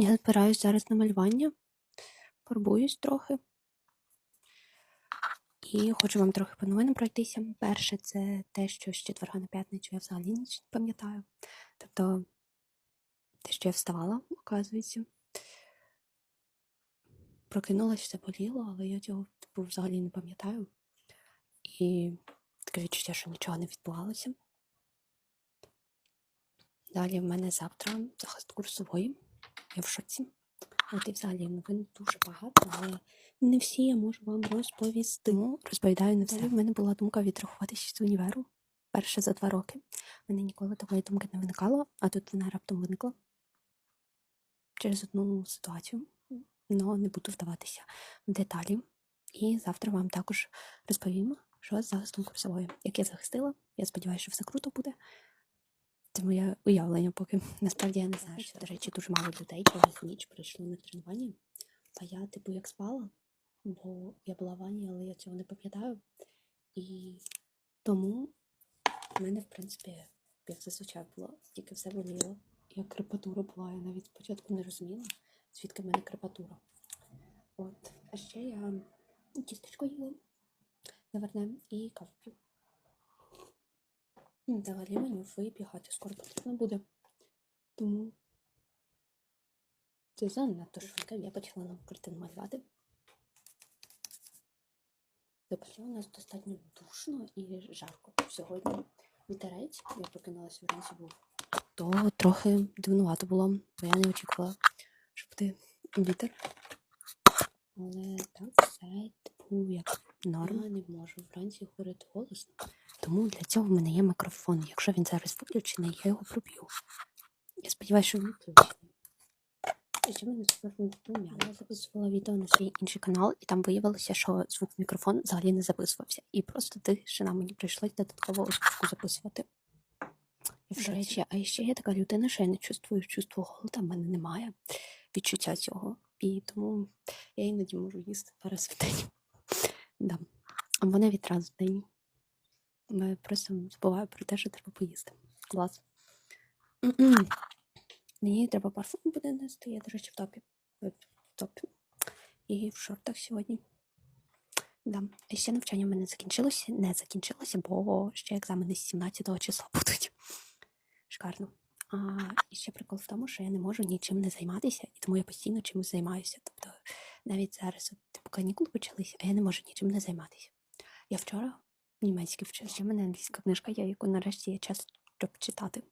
Я збираюсь зараз на малювання, фарбуюсь трохи. І хочу вам трохи по новинам пройтися. Перше, це те, що з четверга на п'ятницю я взагалі ніч не пам'ятаю. Тобто, те, що я вставала, оказується. Прокинулась, заболіло, але я цього типу, взагалі не пам'ятаю. І таке відчуття, що нічого не відбувалося. Далі в мене завтра захист курсової. Я в шоці. От і взагалі новин дуже багато, але не всі я можу вам розповісти. Тому розповідаю не все. В мене була думка відрахуватися з універу перше за два роки. У мене ніколи такої думки не виникало, а тут вона раптом виникла через одну ситуацію. але не буду вдаватися в деталі. І завтра вам також розповім, що з захистом курсової. Як я захистила, я сподіваюся, що все круто буде. Це моє уявлення поки. Насправді я не знаю, що, до речі, дуже мало людей через ніч прийшли на тренування. А я, типу, як спала, бо я була в ванні, але я цього не пам'ятаю. І тому в мене, в принципі, як зазвичай було, тільки все боліло. Як крепатура була, я навіть спочатку не розуміла, звідки в мене крепатура. От, а ще я тістечко їла, наверне, і каву. Взагалі мені вибігати скоро потрібно буде. Тому це занадто швидко. Я почала нову картину малювати. Взагалі у нас достатньо душно і жарко. Сьогодні вітерець, я прокинулася вранці був. То трохи дивнувато було, бо я не очікувала, що буде вітер. Але так все, типу, як норма, не можу вранці говорити голосно. Тому для цього в мене є мікрофон. Якщо він зараз виключений, я його проб'ю. Я сподіваюся, що він виключений. Ще мене запевнено. Я записувала відео на свій інший канал, і там виявилося, що звук мікрофон взагалі не записувався. І просто тишина мені прийшлось додатково озвучку записувати. І в речі, а ще я така людина, що я не чувствую чувство голода, в мене немає відчуття цього. І тому я іноді можу їсти в день. Да. Або навіть раз в день. Просто забуваю про те, що треба поїсти. Клас. Мені треба парфум буде нести, я, до речі, в топі. В топі. І в шортах сьогодні. Да. І ще навчання в мене закінчилося, не закінчилося, бо ще екзамени з 17 числа будуть. Шикарно. А і ще прикол в тому, що я не можу нічим не займатися, і тому я постійно чимось займаюся. Тобто навіть зараз типу, канікули почалися, а я не можу нічим не займатися. Я вчора німецький вчив, ще в мене англійська книжка, я яку нарешті є час, щоб читати.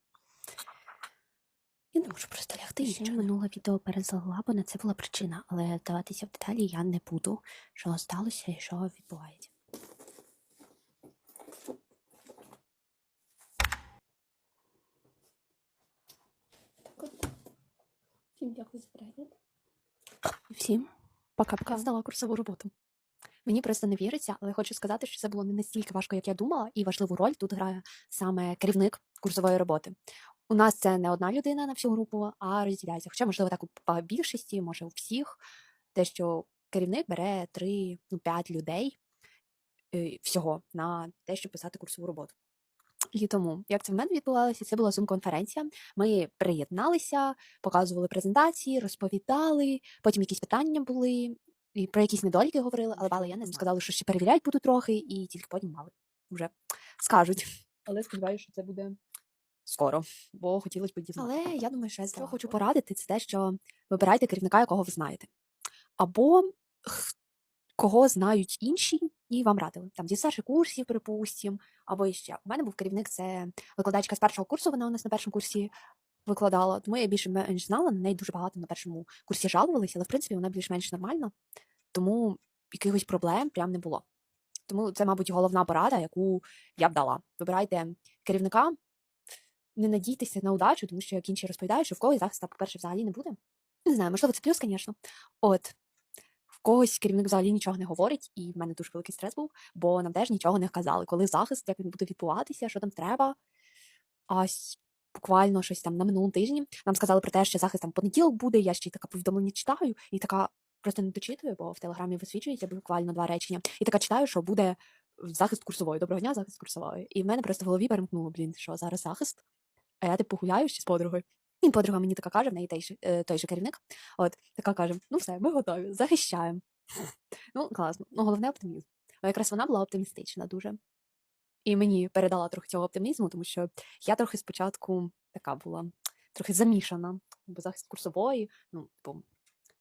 Я не можу просто лягти і ще минуле відео перезалила, бо на це була причина, але даватися в деталі я не буду, що сталося і що відбувається. Так от. Всім дякую за перегляд. Всім пока-пока. Здала курсову роботу. Мені просто не віриться, але хочу сказати, що це було не настільки важко, як я думала, і важливу роль тут грає саме керівник курсової роботи. У нас це не одна людина на всю групу, а розділяється. Хоча, можливо, так у більшості, може у всіх, те, що керівник бере 3-5 ну, людей е, всього на те, щоб писати курсову роботу. І тому, як це в мене відбувалося, це була зум-конференція. Ми приєдналися, показували презентації, розповідали, потім якісь питання були, і про якісь недоліки говорили, але бали я не сказали, що ще перевіряють буду трохи, і тільки потім мали вже скажуть. Але сподіваюся, що це буде скоро, бо хотілося б дізнатися. Але я думаю, що я хочу порадити, це те, що вибирайте керівника, якого ви знаєте. Або кого знають інші, і вам радили. Там зі старших курсів, припустім, або ще. У мене був керівник, це викладачка з першого курсу, вона у нас на першому курсі викладала, тому я більше-менш знала, на неї дуже багато на першому курсі жалувалися, але в принципі вона більш-менш нормальна, тому якихось проблем прям не було. Тому це, мабуть, головна порада, яку я б дала. Вибирайте керівника, не надійтеся на удачу, тому що як інші розповідають, що в когось захисту, по-перше, взагалі не буде. Не знаю, можливо, це плюс, звісно. От когось керівник взагалі нічого не говорить, і в мене дуже великий стрес був, бо нам теж нічого не казали. Коли захист, як він буде відбуватися, що там треба. Ось буквально щось там на минулому тижні. Нам сказали про те, що захист там понеділок буде. Я ще й така повідомлення читаю, і така просто не дочитую, бо в телеграмі висвічується буквально два речення. І така читаю, що буде захист курсової. Доброго дня, захист курсової. І в мене просто в голові перемкнуло, блін, що зараз захист, а я типу гуляю ще з подругою. І подруга мені така каже, в неї той, же- е, той же керівник. От, така каже: ну все, ми готові, захищаємо. Ну, класно. Ну, головне оптимізм. Ну, якраз вона була оптимістична дуже. І мені передала трохи цього оптимізму, тому що я трохи спочатку така була трохи замішана, бо захист курсової, ну, типу,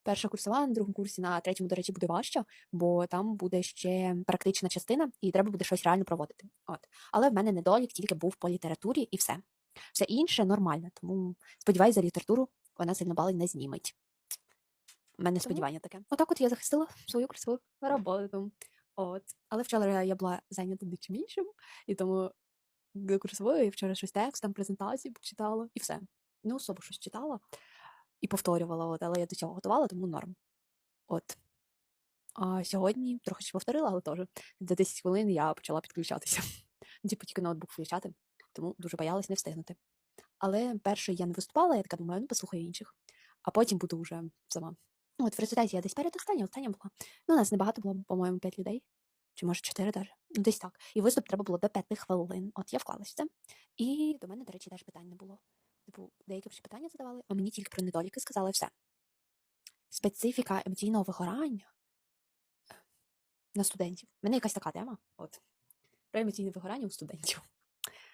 перша курсова на другому курсі, на третьому, до речі, буде важче, бо там буде ще практична частина, і треба буде щось реально проводити. От. Але в мене недолік тільки був по літературі і все. Все інше нормально, тому сподіваюся, за літературу вона сильно бали не зніметь. У мене сподівання таке. Отак от я захистила свою курсову роботу. От. Але вчора я була зайнята дечим іншим, і тому до курсової вчора щось текст, там презентації почитала, і все. Не особо щось читала і повторювала, от, але я до цього готувала, тому норм. От. А сьогодні трохи ще повторила, але теж за 10 хвилин я почала підключатися. Типу тільки ноутбук включати, тому дуже боялась не встигнути. Але перше я не виступала, я така думаю, ну послухаю інших, а потім буду вже сама. Ну, От в результаті я десь перед остання, остання була. Ну, у нас небагато було, по-моєму, 5 людей. Чи може 4 даже. Ну, десь так. І виступ треба було до 5 хвилин. От я вклалась в це. І до мене, до речі, теж питань не було. Типу, деякі вже питання задавали, а мені тільки про недоліки сказали все. Специфіка емоційного вигорання е, на студентів. У мене якась така тема. От. Про емоційне вигорання у студентів.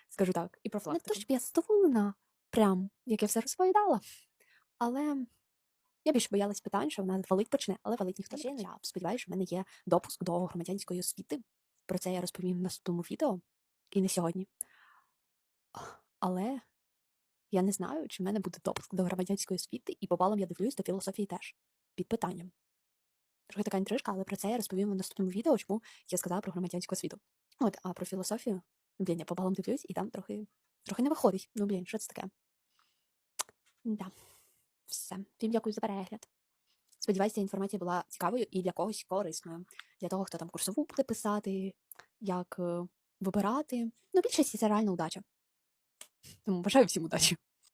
Скажу так. І про Не то, щоб я задоволена, прям, як я все розповідала. Але я більше боялась питань, що вона валить почне, але валить ніхто не почав. Сподіваюся, що в мене є допуск до громадянської освіти. Про це я розповім в наступному відео, і не сьогодні. Але я не знаю, чи в мене буде допуск до громадянської освіти, і по я дивлюсь до філософії теж під питанням. Трохи така інтрижка, але про це я розповім в наступному відео, чому я сказала про громадянську освіту. От, а про філософію, блін, я по дивлюсь, і там трохи, трохи не виходить. Ну, блін, що це таке? Да. Все. Всім дякую за перегляд. Сподіваюся, інформація була цікавою і для когось корисною. Для того, хто там курсову буде писати, як е, вибирати. Ну, більшості це реальна удача. Тому бажаю всім удачі.